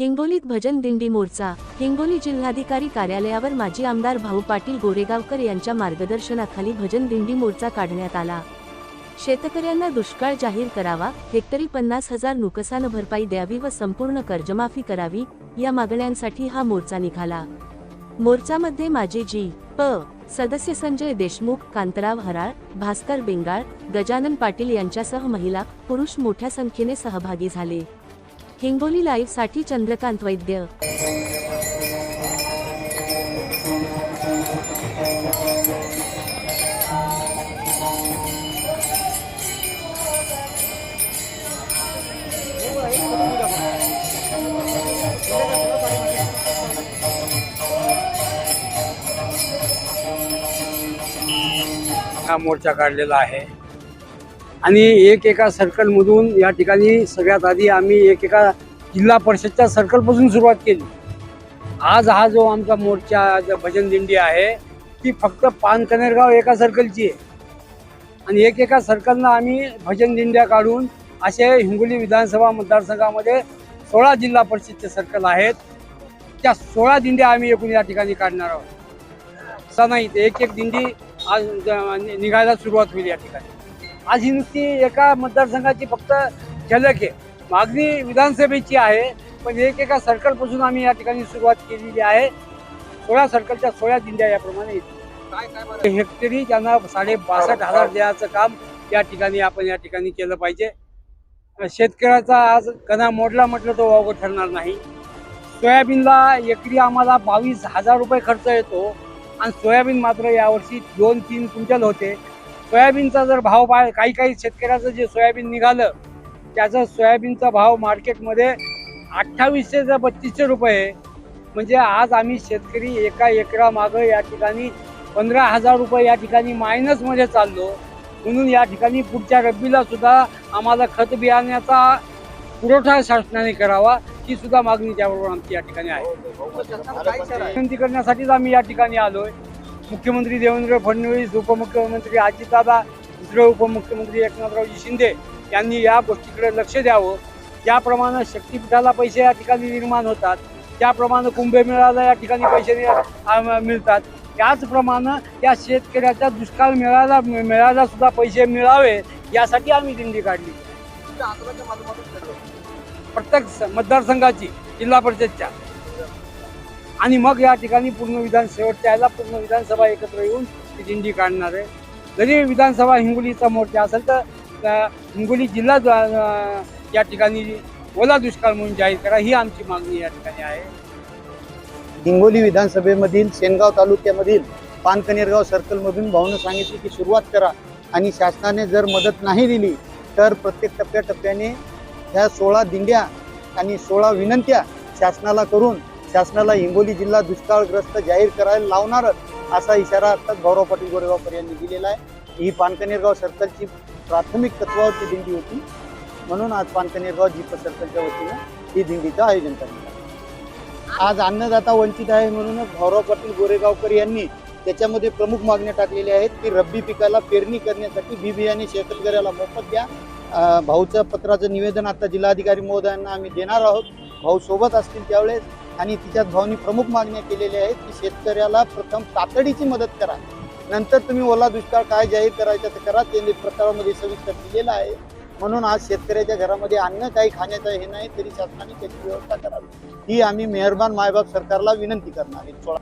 हिंगोलीत भजन दिंडी मोर्चा हिंगोली जिल्हाधिकारी कार्यालयावर माजी आमदार भाऊ पाटील गोरेगावकर यांच्या मार्गदर्शनाखाली भजन दिंडी मोर्चा काढण्यात आला. शेतकऱ्यांना दुष्काळ जाहीर करावा हेक्टरी पन्नास हजार नुकसान भरपाई द्यावी व संपूर्ण कर्जमाफी करावी या मागण्यांसाठी हा मोर्चा निघाला. मोर्चामध्ये माजी जी प सदस्य संजय देशमुख कांतराव हराळ भास्कर बेंगाळ गजानन पाटील यांच्यासह महिला पुरुष मोठ्या संख्येने सहभागी झाले. हिंगोली लाईव्हसाठी चंद्रकांत वैद्य. हा मोर्चा काढलेला आहे. आणि एक एका सर्कलमधून या ठिकाणी सगळ्यात आधी आम्ही एक एका जिल्हा परिषदच्या सर्कलपासून सुरुवात केली. आज हा जो आमचा मोर्चा भजन दिंडी आहे ती फक्त पान कनेरगाव एका सर्कलची आहे. आणि एक एका सर्कलनं आम्ही भजन दिंड्या काढून असे हिंगोली विधानसभा मतदारसंघामध्ये सोळा जिल्हा परिषदचे सर्कल आहेत. त्या सोळा दिंड्या आम्ही एकूण या ठिकाणी काढणार आहोत. असा नाही एक एक दिंडी आज निघायला सुरुवात होईल या ठिकाणी. आज ही नुसती एका मतदारसंघाची फक्त झलक आहे. मागणी विधानसभेची आहे पण एक एका सर्कलपासून आम्ही या ठिकाणी सुरुवात केलेली आहे. सोळा सर्कलच्या सोळा दिंड्या याप्रमाणे येतील. हेक्टरी त्यांना साडे बासष्ट हजार द्यायचं काम या ठिकाणी आपण या ठिकाणी केलं पाहिजे. शेतकऱ्याचा आज कणा मोडला म्हटलं तर वावगं ठरणार नाही. सोयाबीनला एकरी आम्हाला बावीस हजार रुपये खर्च येतो. आणि सोयाबीन मात्र यावर्षी दोन तीन क्विंटल होते. सोयाबीनचा जर भाव पा काही काही शेतकऱ्याचं जे सोयाबीन निघालं त्याचा सोयाबीनचा भाव मार्केटमध्ये अठ्ठावीसशे ते बत्तीसशे रुपये आहे म्हणजे आज आम्ही शेतकरी एका एकरा मागं या ठिकाणी पंधरा हजार रुपये या ठिकाणी मायनसमध्ये चाललो म्हणून या ठिकाणी पुढच्या रब्बीला सुद्धा आम्हाला खत बियाण्याचा पुरवठा शासनाने करावा ही सुद्धा मागणी त्याबरोबर आमची या ठिकाणी आहे विनंती करण्यासाठीच आम्ही या ठिकाणी आलोय मुख्यमंत्री देवेंद्र फडणवीस उपमुख्यमंत्री अजितदादा दुसरे उपमुख्यमंत्री एकनाथरावजी शिंदे यांनी या गोष्टीकडे लक्ष द्यावं. ज्याप्रमाणे शक्तीपीठाला पैसे या ठिकाणी निर्माण होतात त्याप्रमाणे कुंभमेळ्याला या ठिकाणी पैसे मिळतात. त्याचप्रमाणे या शेतकऱ्याच्या दुष्काळ मेळाला मेळायला सुद्धा पैसे मिळावे यासाठी आम्ही दिंडी काढली. प्रत्येक मतदारसंघाची जिल्हा परिषदच्या. आणि मग या ठिकाणी पूर्ण विधान शेवटच्या यायला पूर्ण विधानसभा एकत्र येऊन ती दिंडी काढणार आहे. जरी विधानसभा हिंगोलीचा मोर्चा असेल तर हिंगोली जिल्हा या ठिकाणी ओला दुष्काळ म्हणून जाहीर करा ही आमची मागणी या ठिकाणी आहे. हिंगोली विधानसभेमधील सेनगाव तालुक्यामधील पानकनेरगाव सर्कलमधून भाऊनं सांगितले की सुरुवात करा आणि शासनाने जर मदत नाही दिली तर प्रत्येक टप्प्याटप्प्याने ह्या सोळा दिंड्या आणि सोळा विनंत्या शासनाला करून शासनाला हिंगोली जिल्हा दुष्काळग्रस्त जाहीर करायला लावणारच असा इशारा आत्ताच गौरव पाटील गोरेगावकर यांनी दिलेला आहे. ही पानकनेरगाव सर्कलची प्राथमिक तत्वावरची दिंडी होती. म्हणून आज पानकनेरगाव जीप सर्कलच्या वतीनं ही दिंडीचं आयोजन करण्यात आलं. आज अन्नदाता वंचित आहे म्हणूनच भाऊराव पाटील गोरेगावकर यांनी त्याच्यामध्ये प्रमुख मागण्या टाकलेल्या आहेत की रब्बी पिकाला पेरणी करण्यासाठी बी बियाणे शेतकऱ्याला मोफत द्या. भाऊच्या पत्राचं निवेदन आता जिल्हाधिकारी महोदयांना आम्ही देणार आहोत. भाऊ सोबत असतील त्यावेळेस आणि तिच्या भाऊनी प्रमुख मागण्या केलेल्या आहेत की शेतकऱ्याला प्रथम तातडीची मदत करा. नंतर तुम्ही ओला दुष्काळ काय जाहीर करायचं तर करा ते प्रकारामध्ये सविस्तर दिलेलं आहे. म्हणून आज शेतकऱ्याच्या घरामध्ये अन्न काही खाण्याचं हे नाही तरी शासनाने त्याची व्यवस्था करावी. ही आम्ही मेहरबान मायबाप सरकारला विनंती करणार आहे.